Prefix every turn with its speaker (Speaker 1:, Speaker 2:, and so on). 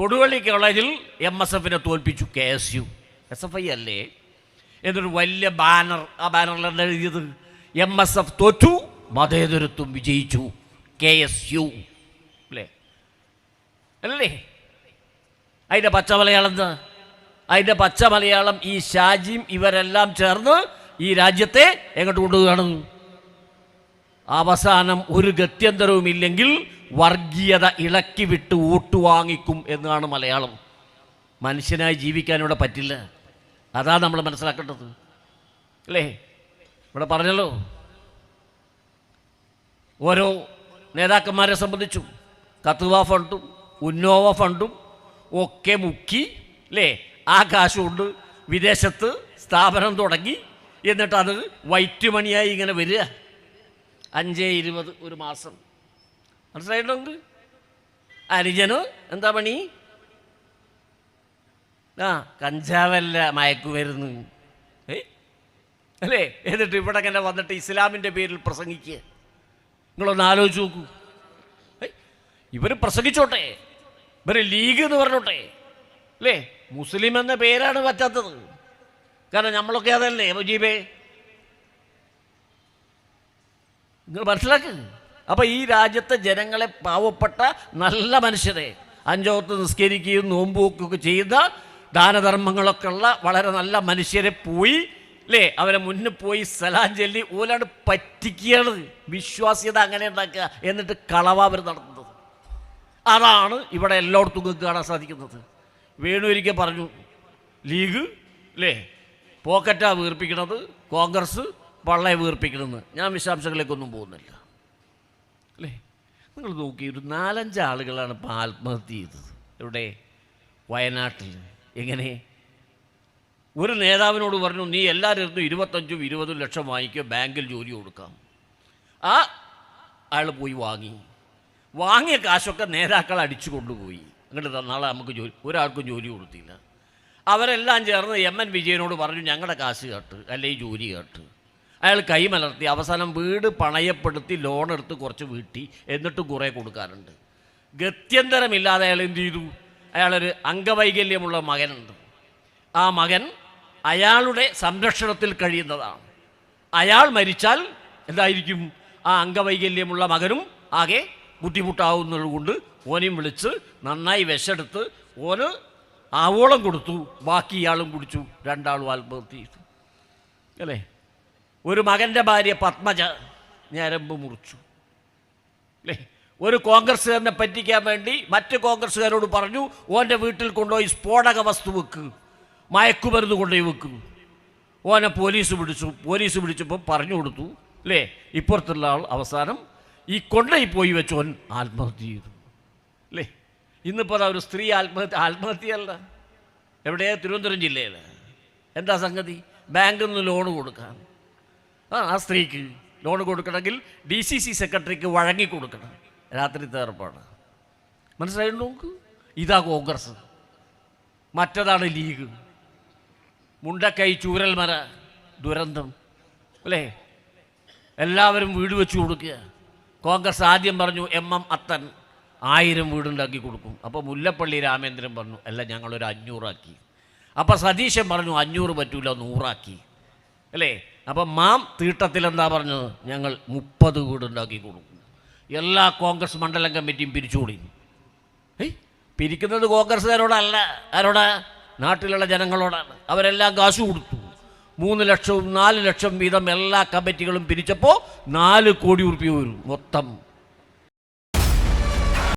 Speaker 1: കൊടുവള്ളി കോളേജിൽ M S എഫിനെ തോൽപ്പിച്ചു K S U S F I അല്ലേ? എന്നൊരു വലിയ ബാനർ ആ എന്താ എഴുതിയത്? എം എസ് എഫ് തോറ്റു മതേതരത്വം വിജയിച്ചു. കെ എസ് യു അല്ലേ? അല്ലേ? അതിന്റെ പച്ച മലയാളം എന്താ? അതിന്റെ പച്ച മലയാളം ഈ ഷാജിയും ഇവരെല്ലാം ചേർന്ന് ഈ രാജ്യത്തെ എങ്ങോട്ട് കൊണ്ടുപോവുകയാണ്? അവസാനം ഒരു ഗത്യന്തരവുമില്ലെങ്കിൽ വർഗീയത ഇളക്കി വിട്ട് വോട്ട് വാങ്ങിക്കും എന്നാണ് മലയാളം. മനുഷ്യനായി ജീവിക്കാൻ ഇവിടെ പറ്റില്ല. അതാ നമ്മൾ മനസ്സിലാക്കേണ്ടത്. അല്ലേ? ഇവിടെ പറഞ്ഞല്ലോ. ഓരോ നേതാക്കന്മാരെ സംബന്ധിച്ചും കത്തുവ ഫണ്ടും ഉന്നോവ ഫണ്ടും ഒക്കെ മുക്കി അല്ലേ? ആ കാശ് കൊണ്ട് വിദേശത്ത് സ്ഥാപനം തുടങ്ങി എന്നിട്ടത് അത് വൈറ്റ് മണിയായി ഇങ്ങനെ വരിക. അഞ്ച് ഇരുപത് ഒരു മാസം. മനസ്സിലായിട്ടുണ്ട് അനുജന് എന്താ പണി? ആ കഞ്ചാവല്ല മയക്കുമരുന്ന് അല്ലേ? എന്നിട്ട് ഇവിടെ ഇങ്ങനെ വന്നിട്ട് ഇസ്ലാമിന്റെ പേരിൽ പ്രസംഗിക്കുക. നിങ്ങളൊന്ന് ആലോചിച്ച് നോക്കൂ. ഇവർ പ്രസംഗിച്ചോട്ടെ. ഇവർ ലീഗ് എന്ന് പറഞ്ഞോട്ടെ. അല്ലേ? മുസ്ലിം എന്ന പേരാണ് പറ്റാത്തത്. കാരണം നമ്മളൊക്കെ അതല്ലേ മുജീബേ? നിങ്ങൾ മനസ്സിലാക്ക്. അപ്പോൾ ഈ രാജ്യത്തെ ജനങ്ങളെ പാവപ്പെട്ട നല്ല മനുഷ്യരെ അഞ്ചോത്ത് നിസ്കരിക്കുകയും നോമ്പുവെക്കുകയൊക്കെ ചെയ്ത ദാനധർമ്മങ്ങളൊക്കെ ഉള്ള വളരെ നല്ല മനുഷ്യരെ പോയി അല്ലേ അവരെ മുന്നിൽ പോയി സലാം ചൊല്ലി ഓലാണ് പറ്റിക്കുകയാണ്. വിശ്വാസ്യത അങ്ങനെ ഉണ്ടാക്കുക എന്നിട്ട് കളവാവർ നടത്തുന്നത് അതാണ് ഇവിടെ എല്ലായിടത്തും കാണാൻ സാധിക്കുന്നത്. വേണു ഒരിക്കൽ പറഞ്ഞു ലീഗ് അല്ലേ പോക്കറ്റാ വീർപ്പിക്കണത് കോൺഗ്രസ് പള്ളയെ വീർപ്പിക്കണമെന്ന് ഞാൻ വിശദാംശങ്ങളിലേക്കൊന്നും പോകുന്നില്ല. അല്ലേ? നിങ്ങൾ നോക്കി ഒരു നാലഞ്ച് ആളുകളാണ് ഇപ്പോൾ ആത്മഹത്യ ചെയ്തത്. ഇവിടെ വയനാട്ടിൽ. എങ്ങനെ? ഒരു നേതാവിനോട് പറഞ്ഞു നീ എല്ലാവരും ഇരുപത്തഞ്ചും ഇരുപതും ലക്ഷം വാങ്ങിക്കുക ബാങ്കിൽ ജോലി കൊടുക്കാം. ആ അയാൾ പോയി വാങ്ങി. വാങ്ങിയ കാശൊക്കെ നേതാക്കൾ അടിച്ചു കൊണ്ടുപോയി. അങ്ങോട്ട് നാളെ നമുക്ക് ജോലി ഒരാൾക്കും ജോലി കൊടുത്തില്ല. അവരെല്ലാം ചേർന്ന് എം എൻ വിജയനോട് പറഞ്ഞു ഞങ്ങളുടെ കാശ് കേട്ട് അല്ലെങ്കിൽ ജോലി കേട്ട്. അയാൾ കൈ മലർത്തി അവസാനം വീട് പണയപ്പെടുത്തി ലോൺ എടുത്ത് കുറച്ച് വീട്ടി എന്നിട്ട് കുറേ കൊടുക്കാറുണ്ട്. ഗത്യന്തരമില്ലാതെ അയാൾ എന്ത് ചെയ്തു? അയാളൊരു അംഗവൈകല്യമുള്ള മകനുണ്ട്. ആ മകൻ അയാളുടെ സംരക്ഷണത്തിൽ കഴിയുന്നതാണ്. അയാൾ മരിച്ചാൽ എന്തായിരിക്കും? ആ അംഗവൈകല്യമുള്ള മകനും ആകെ ബുദ്ധിമുട്ടാവുന്നത് കൊണ്ട് ഓനെയും വിളിച്ച് നന്നായി വിശെടുത്ത് ഓന് ആവോളം കൊടുത്തു ബാക്കി ഇയാളും കുടിച്ചു രണ്ടാളും ആത്മഹത്യ ചെയ്തു. അല്ലേ? ഒരു മകന്റെ ഭാര്യ പത്മജ ഞരമ്പ് മുറിച്ചു. അല്ലേ ഒരു കോൺഗ്രസ്സുകാരനെ പറ്റിക്കാൻ വേണ്ടി മറ്റ് കോൺഗ്രസ്സുകാരോട് പറഞ്ഞു ഓന്റെ വീട്ടിൽ കൊണ്ടുപോയി സ്ഫോടക വസ്തു വെക്ക് മയക്കുമരുന്ന് കൊണ്ടുപോയി വെക്കും. ഓനെ പോലീസ് പിടിച്ചു. പോലീസ് പിടിച്ചപ്പോൾ പറഞ്ഞു കൊടുത്തു അല്ലേ ഇപ്പുറത്തുള്ള ആൾ അവസാനം ഈ കൊണ്ടുപോയി പോയി വെച്ചോൻ ആത്മഹത്യ ചെയ്തു. അല്ലേ ഇന്നിപ്പോൾ അതാ ഒരു സ്ത്രീ ആത്മഹത്യ ആത്മഹത്യയല്ല. എവിടെയാ? തിരുവനന്തപുരം ജില്ലയിൽ എന്താ സംഗതി? ബാങ്കിൽ നിന്ന് ലോൺ കൊടുക്കാൻ. ആ ആ സ്ത്രീക്ക് ലോൺ കൊടുക്കണമെങ്കിൽ ഡി സി സി സെക്രട്ടറിക്ക് വഴങ്ങി കൊടുക്കണം രാത്രി തേർപ്പാണ്. മനസ്സിലായി നോക്ക് ഇതാ കോൺഗ്രസ്. മറ്റതാണ് ലീഗ്. മുണ്ടക്കൈ ചൂരൽമര ദുരന്തം. അല്ലേ? എല്ലാവരും വീട് വെച്ച് കൊടുക്കുക. കോൺഗ്രസ് ആദ്യം പറഞ്ഞു എം എം അത്തൻ ആയിരം വീടുണ്ടാക്കി കൊടുക്കും. അപ്പോൾ മുല്ലപ്പള്ളി രാമേന്ദ്രൻ പറഞ്ഞു അല്ല ഞങ്ങളൊരു അഞ്ഞൂറാക്കി. അപ്പോൾ സതീശൻ പറഞ്ഞു അഞ്ഞൂറ് പറ്റൂല നൂറാക്കി. അല്ലേ? അപ്പം മാം തീട്ടത്തിൽ എന്താ പറഞ്ഞത്? ഞങ്ങൾ മുപ്പത് വീട് ഉണ്ടാക്കി കൊടുക്കും. എല്ലാ കോൺഗ്രസ് മണ്ഡലം കമ്മിറ്റിയും പിരിച്ചുകൂടി. ഏയ് പിരിക്കുന്നത് കോൺഗ്രസ്സുകാരോടല്ല ആരോടാ? നാട്ടിലുള്ള ജനങ്ങളോടാണ്. അവരെല്ലാം കാശ് കൊടുത്തു. മൂന്ന് ലക്ഷവും നാല് ലക്ഷം വീതം എല്ലാ കമ്മിറ്റികളും പിരിച്ചപ്പോൾ നാല് കോടി ഉറുപ്പിക വരും മൊത്തം.